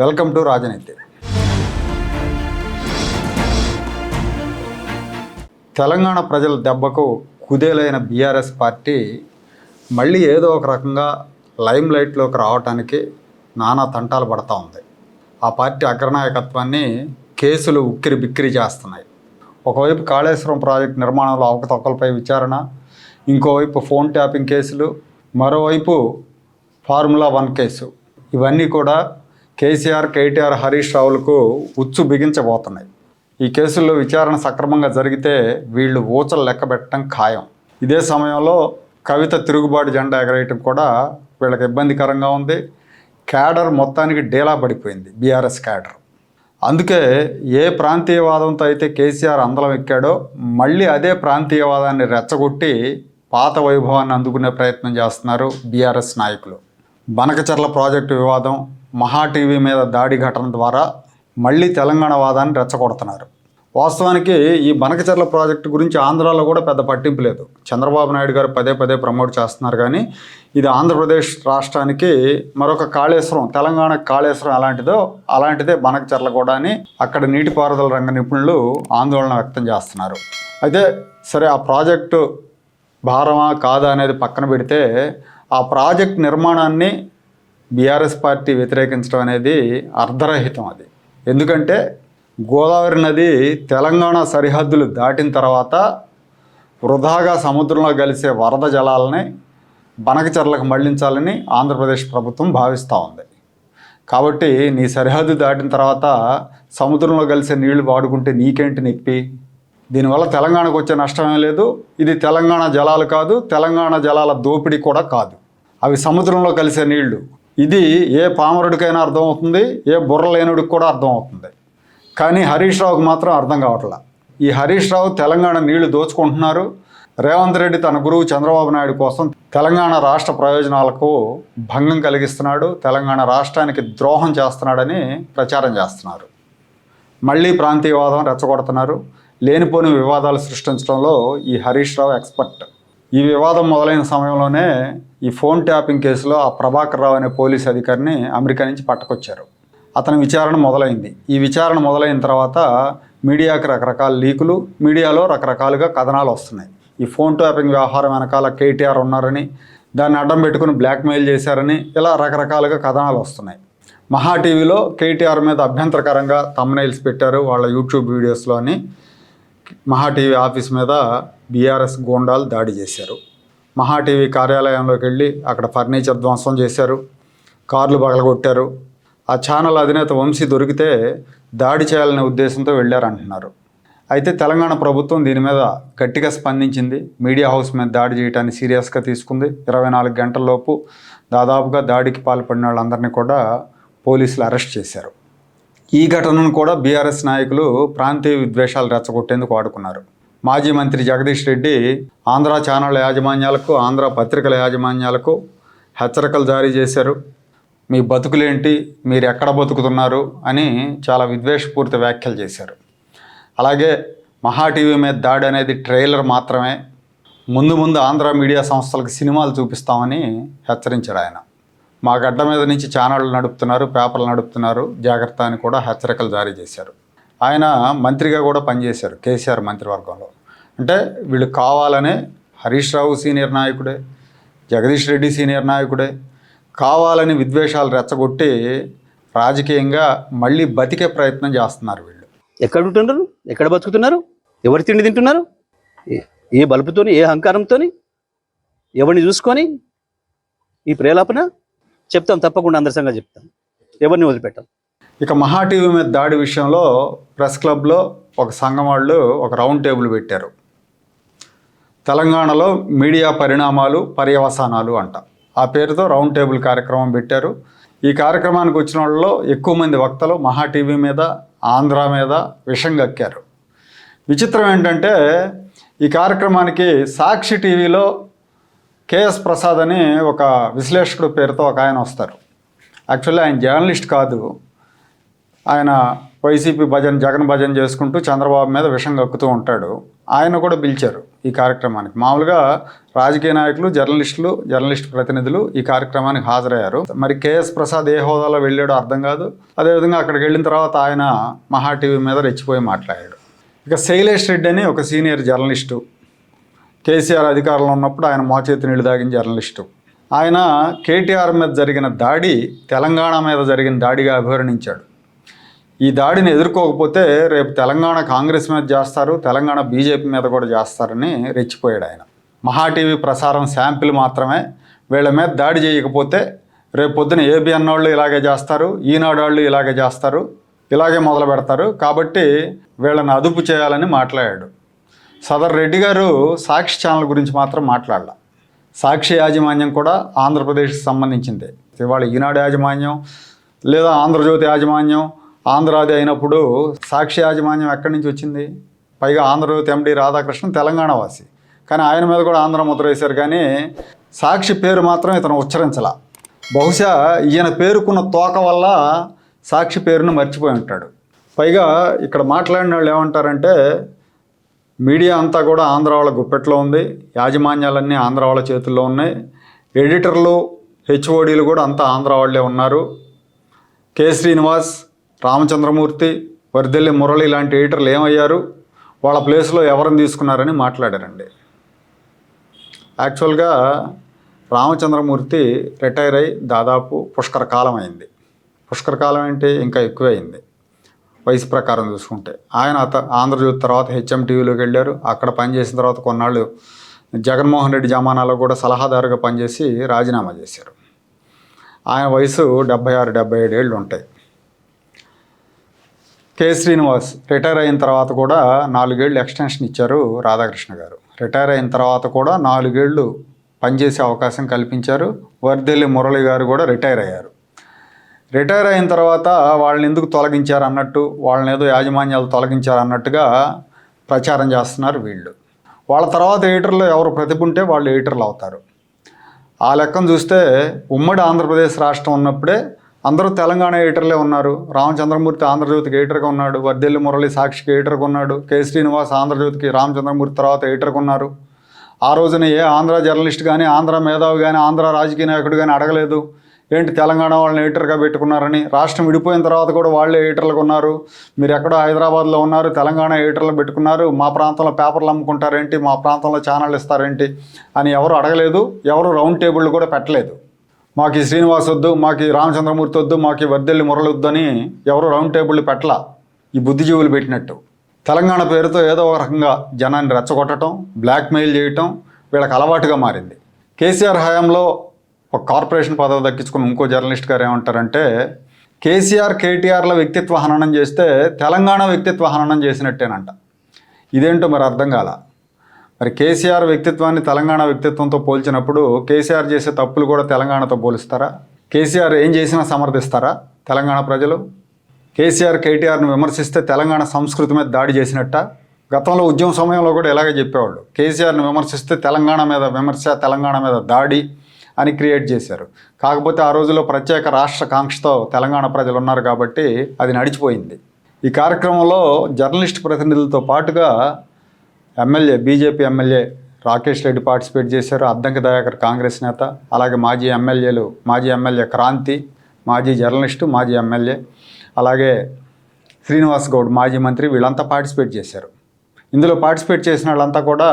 Welcome to రాజనీతి. తెలంగాణ ప్రజల దెబ్బకు కుదేలైన బీఆర్ఎస్ పార్టీ మళ్ళీ ఏదో ఒక రకంగా లైమ్ లైట్లోకి రావడానికి నానా తంటాలు పడతా ఉంది. ఆ పార్టీ అగ్రనాయకత్వాన్ని కేసులు ఉక్కిరి బిక్కిరి చేస్తున్నాయి. ఒకవైపు కాళేశ్వరం ప్రాజెక్టు నిర్మాణంలో అవకతవకలపై విచారణ ఇంకోవైపు ఫోన్ ట్యాపింగ్ కేసులు మరోవైపు ఫార్ములా వన్ కేసు. ఇవన్నీ కూడా కేసీఆర్ కేటీఆర్ హరీష్ రావులకు ఉచ్చు బిగించబోతున్నాయి. ఈ కేసుల్లో విచారణ సక్రమంగా జరిగితే వీళ్ళు ఊచలు లెక్క పెట్టడం ఖాయం. ఇదే సమయంలో కవిత తిరుగుబాటు జెండా ఎగరేయటం కూడా వీళ్ళకి ఇబ్బందికరంగా ఉంది. క్యాడర్ మొత్తానికి డేలా పడిపోయింది బీఆర్ఎస్ క్యాడర్. అందుకే ఏ ప్రాంతీయవాదంతో అయితే కేసీఆర్ అందలం ఎక్కాడో మళ్ళీ అదే ప్రాంతీయవాదాన్ని రెచ్చగొట్టి పాత వైభవాన్ని అందుకునే ప్రయత్నం చేస్తున్నారు బీఆర్ఎస్ నాయకులు. బనకచర్ల ప్రాజెక్టు వివాదం మహా టీవీ మీద దాడి ఘటన ద్వారా మళ్ళీ తెలంగాణ వాదాన్ని రెచ్చగొడుతున్నారు. వాస్తవానికి ఈ బనకచర్ల ప్రాజెక్టు గురించి ఆంధ్రాలో కూడా పెద్ద పట్టింపు లేదు. చంద్రబాబు నాయుడు గారు పదే పదే ప్రమోట్ చేస్తున్నారు కానీ ఇది ఆంధ్రప్రదేశ్ రాష్ట్రానికి మరొక కాళేశ్వరం తెలంగాణ కాళేశ్వరం ఎలాంటిదో అలాంటిదే బనకచర్ల కూడా అని అక్కడ నీటిపారుదల రంగ నిపుణులు ఆందోళన వ్యక్తం చేస్తున్నారు. అయితే సరే ఆ ప్రాజెక్టు భారమా కాదా అనేది పక్కన పెడితే ఆ ప్రాజెక్ట్ నిర్మాణాన్ని బీఆర్ఎస్ పార్టీ వ్యతిరేకించడం అనేది అర్ధరహితం అది. ఎందుకంటే గోదావరి నది తెలంగాణ సరిహద్దులు దాటిన తర్వాత వృధాగా సముద్రంలో కలిసే వరద జలాలని బనకచర్లకు మళ్ళించాలని ఆంధ్రప్రదేశ్ ప్రభుత్వం భావిస్తూ ఉంది. కాబట్టి నీ సరిహద్దు దాటిన తర్వాత సముద్రంలో కలిసే నీళ్ళు వాడుకుంటే నీకేంటి నొప్పి? దీనివల్ల తెలంగాణకు వచ్చే నష్టమే లేదు. ఇది తెలంగాణ జలాలు కాదు తెలంగాణ జలాల దోపిడీ కూడా కాదు. అవి సముద్రంలో కలిసే నీళ్ళు. ఇది ఏ పామరుడికైనా అర్థమవుతుంది ఏ బుర్ర లేనుడికి కూడా అర్థమవుతుంది. కానీ హరీష్ రావుకి మాత్రం అర్థం కావట్లా. ఈ హరీష్ రావు తెలంగాణ నీళ్ళు దోచుకుంటున్నారు. రేవంత్ రెడ్డి తన గురువు చంద్రబాబు నాయుడు కోసం తెలంగాణ రాష్ట్ర ప్రయోజనాలకు భంగం కలిగిస్తున్నాడు తెలంగాణ రాష్ట్రానికి ద్రోహం చేస్తున్నాడని ప్రచారం చేస్తున్నారు. మళ్ళీ ప్రాంతీయవాదం రెచ్చగొడుతున్నారు. లేనిపోని వివాదాలు సృష్టించడంలో ఈ హరీష్ రావు ఎక్స్పర్ట్. ఈ వివాదం మొదలైన సమయంలోనే ఈ ఫోన్ ట్యాపింగ్ కేసులో ఆ ప్రభాకర్ రావు అనే పోలీస్ అధికారిని అమెరికా నుంచి పట్టుకొచ్చారు. అతని విచారణ మొదలైంది. ఈ విచారణ మొదలైన తర్వాత మీడియాకి రకరకాల లీకులు మీడియాలో రకరకాలుగా కథనాలు వస్తున్నాయి. ఈ ఫోన్ ట్యాపింగ్ వ్యవహారం వెనకాల కేటీఆర్ ఉన్నారని దాన్ని అడ్డం పెట్టుకుని బ్లాక్మెయిల్ చేశారని ఇలా రకరకాలుగా కథనాలు వస్తున్నాయి. మహా టీవీలో కేటీఆర్ మీద అభ్యంతరకరంగా తమ్నైల్స్ పెట్టారు వాళ్ళ యూట్యూబ్ వీడియోస్లో అని మహా టీవీ ఆఫీస్ మీద బీఆర్ఎస్ గోండాలు దాడి చేశారు. మహా టీవీ కార్యాలయంలోకి వెళ్ళి అక్కడ ఫర్నిచర్ ధ్వంసం చేశారు. కార్లు పగలగొట్టారు. ఆ ఛానల్ అధినేత వంశీ దొరికితే దాడి చేయాలనే ఉద్దేశంతో వెళ్ళారంటున్నారు. అయితే తెలంగాణ ప్రభుత్వం దీని మీద గట్టిగా స్పందించింది. మీడియా హౌస్ మీద దాడి చేయడాన్ని సీరియస్గా తీసుకుంది. ఇరవై నాలుగు గంటల్లోపు దాదాపుగా దాడికి పాల్పడిన వాళ్ళందరినీ కూడా పోలీసులు అరెస్ట్ చేశారు. ఈ ఘటనను కూడా బీఆర్ఎస్ నాయకులు ప్రాంతీయ విద్వేషాలు రెచ్చగొట్టేందుకు వాడుకున్నారు. మాజీ మంత్రి జగదీష్ రెడ్డి ఆంధ్ర ఛానళ్ళ యాజమాన్యాలకు ఆంధ్ర పత్రికల యాజమాన్యాలకు హెచ్చరికలు జారీ చేశారు. మీ బతుకులేంటి? మీరు ఎక్కడ బతుకుతున్నారు? అని చాలా విద్వేషపూరిత వ్యాఖ్యలు చేశారు. అలాగే మహా టీవీ మీద దాడి అనేది ట్రైలర్ మాత్రమే. ముందు ముందు ఆంధ్ర మీడియా సంస్థలకు సినిమాలు చూపిస్తామని హెచ్చరించాడు ఆయన. మా గడ్డ మీద నుంచి ఛానళ్ళు నడుపుతున్నారు పేపర్లు నడుపుతున్నారు. జాగ్రత్త అని కూడా హెచ్చరికలు జారీ చేశారు. ఆయన మంత్రిగా కూడా పనిచేశారు కేసీఆర్ మంత్రివర్గంలో. అంటే వీళ్ళు కావాలనే హరీష్ రావు సీనియర్ నాయకుడే జగదీష్ రెడ్డి సీనియర్ నాయకుడే కావాలని విద్వేషాలు రెచ్చగొట్టి రాజకీయంగా మళ్ళీ బతికే ప్రయత్నం చేస్తున్నారు వీళ్ళు. ఎక్కడ ఉంటున్నారు? ఎక్కడ బతుకుతున్నారు? ఎవరి తిండి తింటున్నారు? ఏ- బలుపుతోని ఏ అహంకారంతోని? ఎవరిని చూసుకొని? ఈ ప్రేలాపన? చెప్తాం తప్పకుండా అందరి సంగతి చెప్తాం. ఎవరిని వదిలిపెట్టాం ఇక మహా టీవీ మీద దాడి విషయంలో ప్రెస్ క్లబ్లో ఒక సంఘం వాళ్ళు ఒక రౌండ్ టేబుల్ పెట్టారు. తెలంగాణలో మీడియా పరిణామాలు పర్యవసానాలు అంట. ఆ పేరుతో రౌండ్ టేబుల్ కార్యక్రమం పెట్టారు. ఈ కార్యక్రమానికి వచ్చిన వాళ్ళలో ఎక్కువ మంది వక్తలు మహా టీవీ మీద ఆంధ్ర మీద విషం గక్కారు. విచిత్రం ఏంటంటే ఈ కార్యక్రమానికి సాక్షి టీవీలో కేఎస్ ప్రసాద్ అని ఒక విశ్లేషకుడు పేరుతో ఒక ఆయన వస్తారు. యాక్చువల్లీ ఆయన జర్నలిస్ట్ కాదు. ఆయన వైసీపీ భజన్ జగన్ భజన్ చేసుకుంటూ చంద్రబాబు మీద విషం కక్కుతూ ఉంటాడు. ఆయన కూడా పిలిచారు ఈ కార్యక్రమానికి. మామూలుగా రాజకీయ నాయకులు జర్నలిస్టులు జర్నలిస్ట్ ప్రతినిధులు ఈ కార్యక్రమానికి హాజరయ్యారు. మరి కేఎస్ ప్రసాద్ ఏ హోదాలో వెళ్ళాడో అర్థం కాదు. అదేవిధంగా అక్కడికి వెళ్ళిన తర్వాత ఆయన మహా టీవీ మీద రెచ్చిపోయి మాట్లాడాడు. ఇక శైలేష్ రెడ్డి అని ఒక సీనియర్ జర్నలిస్టు. కేసీఆర్ అధికారంలో ఉన్నప్పుడు ఆయన మోచేతి నీళ్ళు తాగిన జర్నలిస్టు. ఆయన కేటీఆర్ మీద జరిగిన దాడి తెలంగాణ మీద జరిగిన దాడిగా అభివర్ణించాడు. ఈ దాడిని ఎదుర్కోకపోతే రేపు తెలంగాణ కాంగ్రెస్ మీద చేస్తారు తెలంగాణ బీజేపీ మీద కూడా చేస్తారని రెచ్చిపోయాడు ఆయన. మహా టీవీ ప్రసారం శాంపిల్ మాత్రమే. వీళ్ళ మీద దాడి చేయకపోతే రేపు పొద్దున ఏబిఎన్ వాళ్ళు ఇలాగే చేస్తారు ఈనాడు వాళ్ళు ఇలాగే చేస్తారు ఇలాగే మొదలు పెడతారు. కాబట్టి వీళ్ళని అదుపు చేయాలని మాట్లాడాడు. సదర్ రెడ్డి గారు సాక్షి ఛానల్ గురించి మాత్రం మాట్లాడాల. సాక్షి యాజమాన్యం కూడా ఆంధ్రప్రదేశ్కి సంబంధించిందే. ఇవాళ ఈనాడు యాజమాన్యం లేదా ఆంధ్రజ్యోతి యాజమాన్యం ఆంధ్రాది అయినప్పుడు సాక్షి యాజమాన్యం ఎక్కడి నుంచి వచ్చింది? పైగా ఆంధ్రజ్యోతి ఎండి రాధాకృష్ణ తెలంగాణ వాసి. కానీ ఆయన మీద కూడా ఆంధ్ర ముద్ర వేశారు. కానీ సాక్షి పేరు మాత్రం ఇతను ఉచ్చరించాల. బహుశా ఈయన పేరుకున్న తోక వల్ల సాక్షి పేరును మర్చిపోయి ఉంటాడు. పైగా ఇక్కడ మాట్లాడిన వాళ్ళు ఏమంటారంటే మీడియా అంతా కూడా ఆంధ్ర వాళ్ళ గుప్పెట్లో ఉంది. యాజమాన్యాలన్నీ ఆంధ్ర వాళ్ళ చేతుల్లో ఉన్నాయి. ఎడిటర్లు హెచ్ఓడీలు కూడా అంతా ఆంధ్ర వాళ్ళే ఉన్నారు. కె. శ్రీనివాస్ రామచంద్రమూర్తి వర్దెల్లి మురళి లాంటి ఎడిటర్లు ఏమయ్యారు? వాళ్ళ ప్లేస్లో ఎవరిని తీసుకున్నారని మాట్లాడారండి. యాక్చువల్గా రామచంద్రమూర్తి రిటైర్ అయి దాదాపు పుష్కర కాలం అయింది. పుష్కర కాలం అంటే ఇంకా ఎక్కువ అయింది వయసు ప్రకారం చూసుకుంటే. ఆయన అత ఆంధ్రజ్యోతి తర్వాత హెచ్ఎం టీవీలోకి వెళ్ళారు. అక్కడ పనిచేసిన తర్వాత కొన్నాళ్ళు జగన్మోహన్ రెడ్డి జమానాలో కూడా సలహాదారుగా పనిచేసి రాజీనామా చేశారు. ఆయన వయసు డెబ్బై ఆరు డెబ్బై ఏడు ఏళ్ళు ఉంటాయి. కె. శ్రీనివాస్ రిటైర్ అయిన తర్వాత కూడా నాలుగేళ్ళు ఎక్స్టెన్షన్ ఇచ్చారు రాధాకృష్ణ గారు. రిటైర్ అయిన తర్వాత కూడా నాలుగేళ్ళు పనిచేసే అవకాశం కల్పించారు. వర్దెల్లి మురళి గారు కూడా రిటైర్ అయ్యారు. రిటైర్ అయిన తర్వాత వాళ్ళని ఎందుకు తొలగించారు అన్నట్టు వాళ్ళని ఏదో యాజమాన్యాలు తొలగించారు అన్నట్టుగా ప్రచారం చేస్తున్నారు వీళ్ళు. వాళ్ళ తర్వాత ఎడిటర్లు ఎవరు ప్రతిభ ఉంటే వాళ్ళు ఎడిటర్లు అవుతారు. ఆ లెక్కను చూస్తే ఉమ్మడి ఆంధ్రప్రదేశ్ రాష్ట్రం ఉన్నప్పుడే అందరూ తెలంగాణ ఎడిటర్లే ఉన్నారు. రామచంద్రమూర్తి ఆంధ్రజ్యోతికి ఎడిటర్గా ఉన్నాడు. వర్దెల్లి మురళి సాక్షికి ఎడిటర్గా ఉన్నాడు. కె శ్రీనివాస్ ఆంధ్రజ్యోతికి రామచంద్రమూర్తి తర్వాత ఎడిటర్గా ఉన్నారు. ఆ రోజున ఏ ఆంధ్ర జర్నలిస్ట్ కానీ ఆంధ్ర మేధావి కానీ ఆంధ్ర రాజకీయ నాయకుడు కానీ అడగలేదు. ఏంటి తెలంగాణ వాళ్ళని ఎడిటర్గా పెట్టుకున్నారని? రాష్ట్రం విడిపోయిన తర్వాత కూడా వాళ్ళే ఎడిటర్లుగా ఉన్నారు. మీరు ఎక్కడో హైదరాబాద్లో ఉన్నారు. తెలంగాణ ఎడిటర్లు పెట్టుకున్నారు. మా ప్రాంతంలో పేపర్లు అమ్ముకుంటారేంటి? మా ప్రాంతంలో ఛానళ్ళు ఇస్తారేంటి? అని ఎవరు అడగలేదు. ఎవరు రౌండ్ టేబుల్ కూడా పెట్టలేదు. మాకు ఈ శ్రీనివాస్ వద్దు మాకు రామచంద్రమూర్తి వద్దు మాకు వర్దెల్లి మురళి వద్దు అని ఎవరు రౌండ్ టేబుల్ పెట్టల. ఈ బుద్ధిజీవులు పెట్టినట్టు. తెలంగాణ పేరుతో ఏదో ఒక రకంగా జనాన్ని రెచ్చగొట్టడం బ్లాక్మెయిల్ చేయటం వీళ్ళకి అలవాటుగా మారింది. కేసీఆర్ హయాంలో ఒక కార్పొరేషన్ పదవి దక్కించుకుని ఇంకో జర్నలిస్ట్ గారు ఏమంటారంటే కేసీఆర్ కేటీఆర్ల వ్యక్తిత్వ హననం చేస్తే తెలంగాణ వ్యక్తిత్వ హననం చేసినట్టేనంట. ఇదేంటో మరి అర్థం కాల? మరి కేసీఆర్ వ్యక్తిత్వాన్ని తెలంగాణ వ్యక్తిత్వంతో పోల్చినప్పుడు కేసీఆర్ చేసే తప్పులు కూడా తెలంగాణతో పోలుస్తారా? కేసీఆర్ ఏం చేసినా సమర్థిస్తారా తెలంగాణ ప్రజలు? కేసీఆర్ కేటీఆర్ను విమర్శిస్తే తెలంగాణ సంస్కృతి మీద దాడి చేసినట్ట? గతంలో ఉద్యమ సమయంలో కూడా ఇలాగే చెప్పేవాళ్ళు. కేసీఆర్ను విమర్శిస్తే తెలంగాణ మీద విమర్శ తెలంగాణ మీద దాడి అని క్రియేట్ చేశారు. కాకపోతే ఆ రోజుల్లో ప్రత్యేక రాష్ట్ర కాంక్షతో తెలంగాణ ప్రజలు ఉన్నారు కాబట్టి అది నడిచిపోయింది. ఈ కార్యక్రమంలో జర్నలిస్ట్ ప్రతినిధులతో పాటుగా MLA BJP MLA Rakesh Reddy participate చేశారు. అద్దంకి దయాకర్ కాంగ్రెస్ నేత అలాగే మాజీ ఎమ్మెల్యేలు మాజీ ఎమ్మెల్యే క్రాంతి మాజీ జర్నలిస్టు మాజీ ఎమ్మెల్యే అలాగే శ్రీనివాస్ గౌడ్ మాజీ మంత్రి వీళ్ళంతా పార్టిసిపేట్ చేశారు. ఇందులో పార్టిసిపేట్ చేసిన వాళ్ళంతా కూడా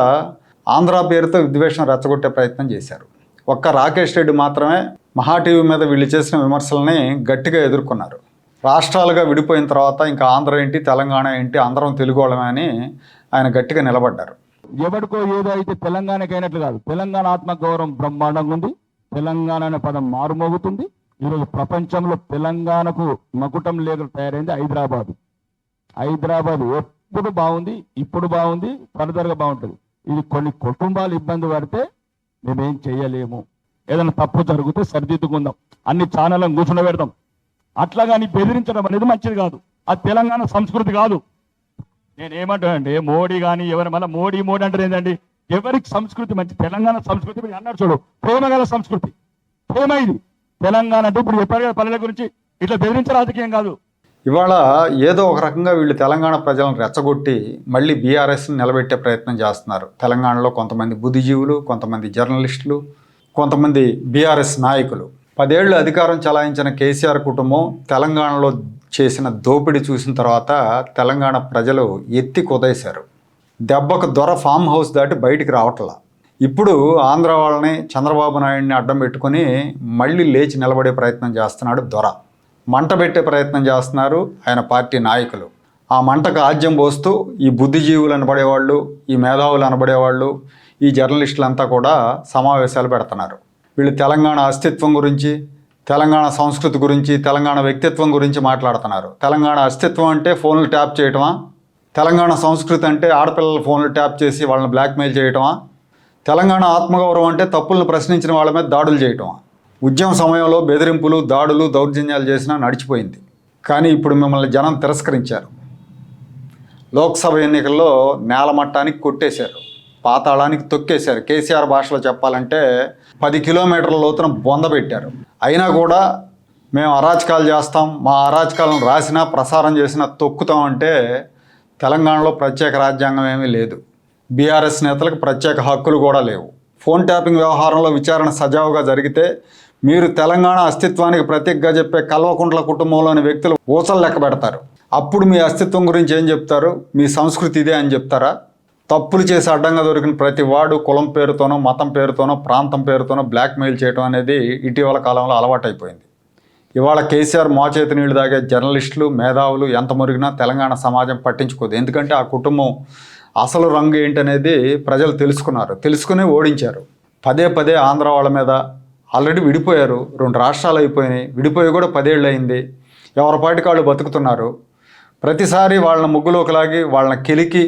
ఆంధ్ర పేరుతో విద్వేషం రెచ్చగొట్టే ప్రయత్నం చేశారు. ఒక్క రాకేష్ రెడ్డి మాత్రమే మహా టీవీ మీద వీళ్ళు చేసిన విమర్శల్ని గట్టిగా ఎదుర్కొన్నారు. రాష్ట్రాలుగా విడిపోయిన తర్వాత ఇంకా ఆంధ్ర ఏంటి తెలంగాణ ఏంటి అందరం తెలుగు వాళ్ళమే అని ఆయన గట్టిగా నిలబడ్డారు. ఎవరికో ఏదో అయితే తెలంగాణకి అయినట్లు కాదు. తెలంగాణ ఆత్మగౌరవం బ్రహ్మాండంగా ఉంది. తెలంగాణ అనే పదం మారుమోగుతుంది. ఈరోజు ప్రపంచంలో తెలంగాణకు మకుటం లేక తయారైంది హైదరాబాద్. హైదరాబాద్ ఎప్పుడు బాగుంది ఇప్పుడు బాగుంది ఫర్దర్గా బాగుంటుంది. ఇది కొన్ని కుటుంబాలు ఇబ్బంది పడితే మేమేం చేయలేము. ఏదైనా తప్పు జరిగితే సరిదిద్దుకుందాం. అన్ని ఛానళ్ళను కూర్చుని పెడదాం అట్లా కానీ బెదిరించడం అనేది మంచిది కాదు. అది తెలంగాణ సంస్కృతి కాదు. నేను ఏమంటానండి మోడీ కానీ ఎవరు మళ్ళీ మోడీ మోడీ అంటారు ఏంటండి ఎవరికి సంస్కృతి మంచి తెలంగాణ సంస్కృతి అన్నారు చూడు. ప్రేమ గల సంస్కృతి. ప్రేమ ఇది. తెలంగాణ అంటే ఇప్పుడు చెప్పారు కదా పల్లెల గురించి ఇట్లా బెదిరించే రాజకీయం కాదు. ఇవాళ ఏదో ఒక రకంగా వీళ్ళు తెలంగాణ ప్రజలను రెచ్చగొట్టి మళ్ళీ బీఆర్ఎస్ని నిలబెట్టే ప్రయత్నం చేస్తున్నారు. తెలంగాణలో కొంతమంది బుద్ధిజీవులు కొంతమంది జర్నలిస్టులు కొంతమంది బీఆర్ఎస్ నాయకులు. పదేళ్ళు అధికారం చలాయించిన కేసీఆర్ కుటుంబం తెలంగాణలో చేసిన దోపిడీ చూసిన తర్వాత తెలంగాణ ప్రజలు ఎత్తి కుదేశారు. దెబ్బకు దొర ఫామ్ హౌస్ దాటి బయటికి రావట్లా. ఇప్పుడు ఆంధ్ర వాళ్ళని చంద్రబాబు నాయుడిని అడ్డం పెట్టుకొని మళ్ళీ లేచి నిలబడే ప్రయత్నం చేస్తున్నాడు దొర. మంట పెట్టే ప్రయత్నం చేస్తున్నారు ఆయన పార్టీ నాయకులు. ఆ మంటకు ఆజ్యం పోస్తూ ఈ బుద్ధిజీవులు అనబడేవాళ్ళు ఈ మేధావులు అనబడేవాళ్ళు ఈ జర్నలిస్టులంతా కూడా సమావేశాలు పెడుతున్నారు. వీళ్ళు తెలంగాణ అస్తిత్వం గురించి తెలంగాణ సంస్కృతి గురించి తెలంగాణ వ్యక్తిత్వం గురించి మాట్లాడుతున్నారు. తెలంగాణ అస్తిత్వం అంటే ఫోన్లు ట్యాప్ చేయటమా? తెలంగాణ సంస్కృతి అంటే ఆడపిల్లల ఫోన్లు ట్యాప్ చేసి వాళ్ళని బ్లాక్మెయిల్ చేయటమా? తెలంగాణ ఆత్మగౌరవం అంటే తప్పులను ప్రశ్నించిన వాళ్ళ మీద దాడులు చేయటమా? ఉద్యమ సమయంలో బెదిరింపులు దాడులు దౌర్జన్యాలు చేసినా నడిచిపోయింది. కానీ ఇప్పుడు మిమ్మల్ని జనం తిరస్కరించారు. లోక్సభ ఎన్నికల్లో నేలమట్టానికి కొట్టేశారు. పాతాళానికి తొక్కేశారు. కేసీఆర్ భాషలో చెప్పాలంటే పది కిలోమీటర్ల లోతున బొంద పెట్టారు. అయినా కూడా మేము అరాచకాలు చేస్తాం. మా అరాచకాలను రాసినా ప్రసారం చేసినా తొక్కుతాం అంటే తెలంగాణలో ప్రత్యేక రాజ్యాంగం ఏమీ లేదు. బీఆర్ఎస్ నేతలకు ప్రత్యేక హక్కులు కూడా లేవు. ఫోన్ ట్యాపింగ్ వ్యవహారంలో విచారణ సజావుగా జరిగితే మీరు తెలంగాణ అస్తిత్వానికి ప్రతీకగా చెప్పే కల్వకుంట్ల కుటుంబంలోని వ్యక్తులు ఊసలు లెక్క పెడతారు. అప్పుడు మీ అస్తిత్వం గురించి ఏం చెప్తారు? మీ సంస్కృతి ఇదే అని చెప్తారా? తప్పులు చేసి అడ్డంగా దొరికిన ప్రతి వాడు కులం పేరుతోనో మతం పేరుతోనో ప్రాంతం పేరుతోనో బ్లాక్మెయిల్ చేయడం అనేది ఇటీవల కాలంలో అలవాటైపోయింది. ఇవాళ కేసీఆర్ మోచేతి నీళ్ళు తాగే జర్నలిస్టులు మేధావులు ఎంత మురిగినా తెలంగాణ సమాజం పట్టించుకోదు. ఎందుకంటే ఆ కుటుంబం అసలు రంగు ఏంటనేది ప్రజలు తెలుసుకున్నారు. తెలుసుకుని ఓడించారు. పదే పదే ఆంధ్ర వాళ్ళ మీద ఆల్రెడీ విడిపోయారు. రెండు రాష్ట్రాలు అయిపోయినాయి. విడిపోయి కూడా పదేళ్ళు అయింది. ఎవరిపాటికి వాళ్ళు బతుకుతున్నారు. ప్రతిసారి వాళ్ళని ముగ్గులోకి లాగి వాళ్ళని కెలికి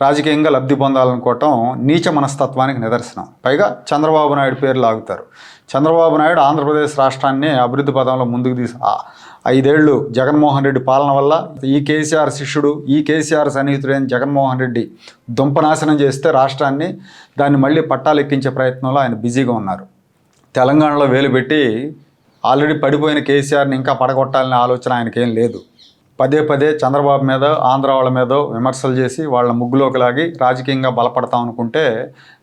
రాజకీయంగా లబ్ధి పొందాలనుకోవటం నీచ మనస్తత్వానికి నిదర్శనం. పైగా చంద్రబాబు నాయుడు పేరు లాగుతారు. చంద్రబాబు నాయుడు ఆంధ్రప్రదేశ్ రాష్ట్రాన్ని అభివృద్ధి పదంలో ముందుకు తీసు ఐదేళ్ళు జగన్మోహన్ రెడ్డి పాలన వల్ల ఈ కేసీఆర్ శిష్యుడు ఈ కేసీఆర్ సన్నిహితుడైన జగన్మోహన్ రెడ్డి దుంపనాశనం చేస్తే రాష్ట్రాన్ని దాన్ని మళ్ళీ పట్టాలెక్కించే ప్రయత్నంలో ఆయన బిజీగా ఉన్నారు. తెలంగాణలో వేలు పెట్టి ఆల్రెడీ పడిపోయిన కేసీఆర్ని ఇంకా పడగొట్టాలనే ఆలోచన ఆయనకేం లేదు. పదే పదే చంద్రబాబు మీద ఆంధ్ర వాళ్ళ మీద విమర్శలు చేసి వాళ్ళ ముగ్గులోకి లాగి రాజకీయంగా బలపడతాం అనుకుంటే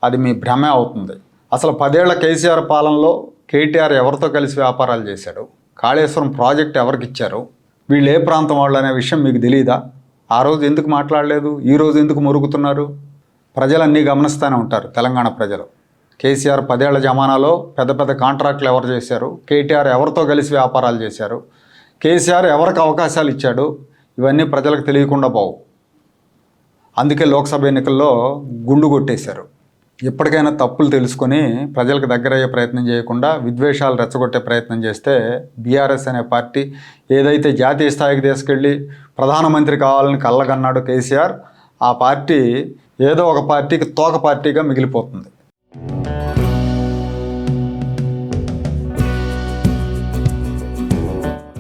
అది మీ భ్రమే అవుతుంది. అసలు పదేళ్ళ కేసీఆర్ పాలనలో కేటీఆర్ ఎవరితో కలిసి వ్యాపారాలు చేశాడు? కాళేశ్వరం ప్రాజెక్ట్ ఎవరికి ఇచ్చారు? వీళ్ళు ఏ ప్రాంతం వాళ్ళు అనే విషయం మీకు తెలియదా ఆ రోజు ఎందుకు మాట్లాడలేదు? ఈ రోజు ఎందుకు మురుగుతున్నారు? ప్రజలన్నీ గమనిస్తూనే ఉంటారు తెలంగాణ ప్రజలు. కేసీఆర్ పదేళ్ళ జమానాలో పెద్ద పెద్ద కాంట్రాక్టులు ఎవరు చేశారు? కేటీఆర్ ఎవరితో కలిసి వ్యాపారాలు చేశారు? కేసీఆర్ ఎవరికి అవకాశాలు ఇచ్చాడు? ఇవన్నీ ప్రజలకు తెలియకుండా పోవు. అందుకే లోక్సభ ఎన్నికల్లో గుండు కొట్టేశారు. ఎప్పటికైనా తప్పులు తెలుసుకొని ప్రజలకు దగ్గరయ్యే ప్రయత్నం చేయకుండా విద్వేషాలు రెచ్చగొట్టే ప్రయత్నం చేస్తే బీఆర్ఎస్ అనే పార్టీ ఏదైతే జాతీయ స్థాయికి తీసుకెళ్ళి ప్రధానమంత్రి కావాలని కళ్ళగన్నాడు కేసీఆర్ ఆ పార్టీ ఏదో ఒక పార్టీకి తోక పార్టీగా మిగిలిపోతుంది.